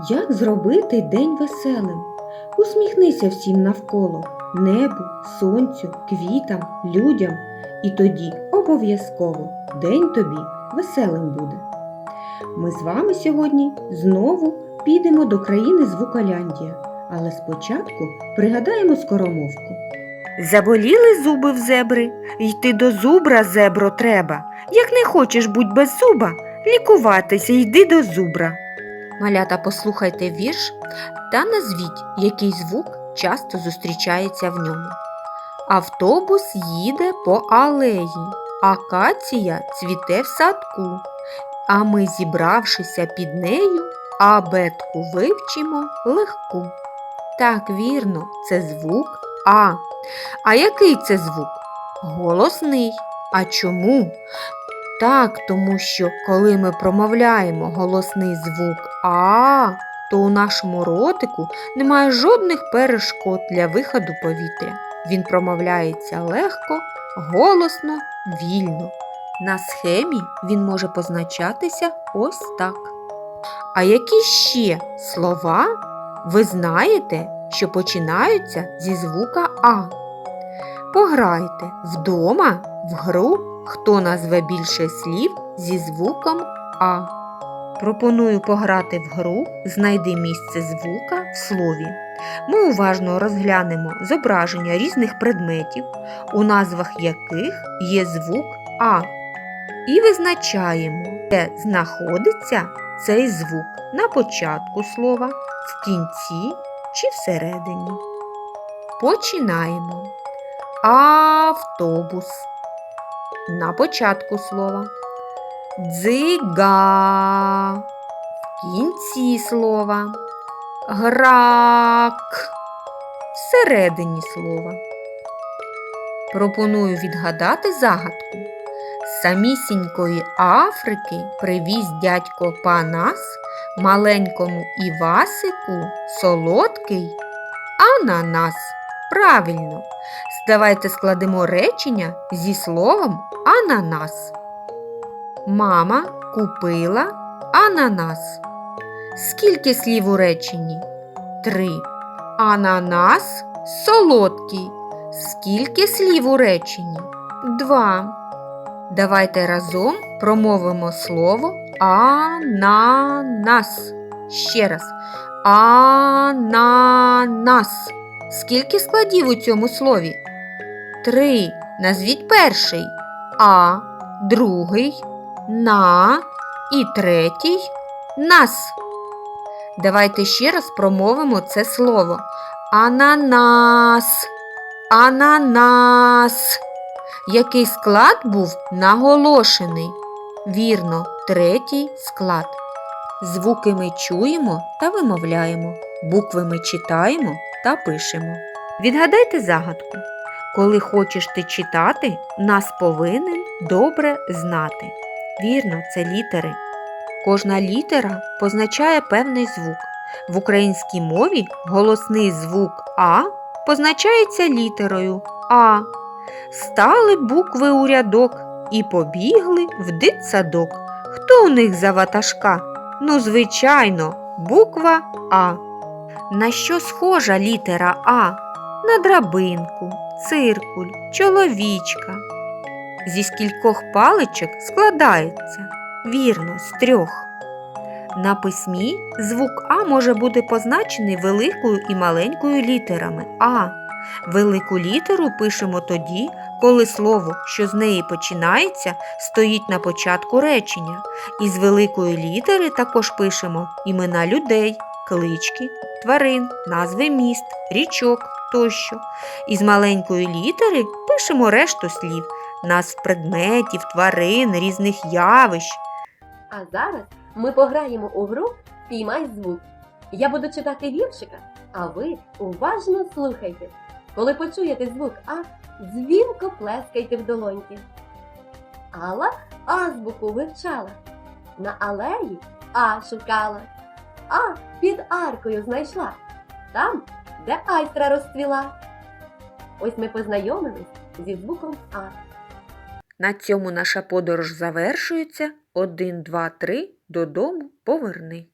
Як зробити день веселим? Усміхнися всім навколо небу, сонцю, квітам, людям, і тоді обов'язково день тобі веселим буде. Ми з вами сьогодні знову підемо до країни Звуколяндія, але спочатку пригадаємо скоромовку. Заболіли зуби в зебри, йти до зубра зебро треба. Як не хочеш будь без зуба, лікуватися йди до зубра. Малята, послухайте вірш та назвіть, який звук часто зустрічається в ньому. Автобус їде по алеї, акація цвіте в садку, а ми, зібравшися під нею, абетку вивчимо легку. Так, вірно, це звук А. А який це звук? Голосний. А чому? Так, тому що коли ми промовляємо голосний звук А, то у нашому ротику немає жодних перешкод для виходу повітря. Він промовляється легко, голосно, вільно. На схемі він може позначатися ось так. А які ще слова ви знаєте, що починаються зі звука А? Пограйте вдома в гру, хто назве більше слів зі звуком А. Пропоную пограти в гру Знайди місце звука в слові. Ми уважно розглянемо зображення різних предметів, у назвах яких є звук А. І визначаємо, де знаходиться цей звук на початку слова, в кінці чи всередині. Починаємо. Автобус. На початку слова. Дзига. В кінці слова. Грак. Всередині слова. Пропоную відгадати загадку. З самісінької Африки привіз дядько Панас маленькому Івасику солодкий ананас. Правильно. Давайте складемо речення зі словом ананас. Мама купила ананас. Скільки слів у реченні? Три. Ананас солодкий. Скільки слів у реченні? Два. Давайте разом промовимо слово ананас. Ще раз. Ананас. Скільки складів у цьому слові? Три. Назвіть перший А, другий на і третій нас. Давайте ще раз промовимо це слово. Ананас. Ананас. Який склад був наголошений? Вірно, третій склад. Звуки ми чуємо та вимовляємо, букви ми читаємо та пишемо. Відгадайте загадку. Коли хочеш ти читати, нас повинен добре знати. Вірно, це літери. Кожна літера позначає певний звук. В українській мові голосний звук А позначається літерою А. Стали букви у рядок і побігли в дитсадок. Хто у них за ватажка? Ну, звичайно, буква А. На що схожа літера А? На драбинку, циркуль, чоловічка. Зі скількох паличок складається? Вірно, з трьох. На письмі звук А може бути позначений великою і маленькою літерами А. Велику літеру пишемо тоді, коли слово, що з неї починається, стоїть на початку речення. І з великої літери також пишемо імена людей, клички, тварин, назви міст, річок тощо. І з маленької літери пишемо решту слів, назв предметів, тварин, різних явищ. А зараз ми пограємо у гру Піймай звук. Я буду читати віршика, а ви уважно слухайте. Коли почуєте звук А, дзвінко плескайте в долоньки. Алла азбуку вивчала. На алеї А шукала. А під аркою знайшла. Там, де айстра розцвіла. Ось ми познайомились зі звуком А. На цьому наша подорож завершується. Один, два, три, додому поверни.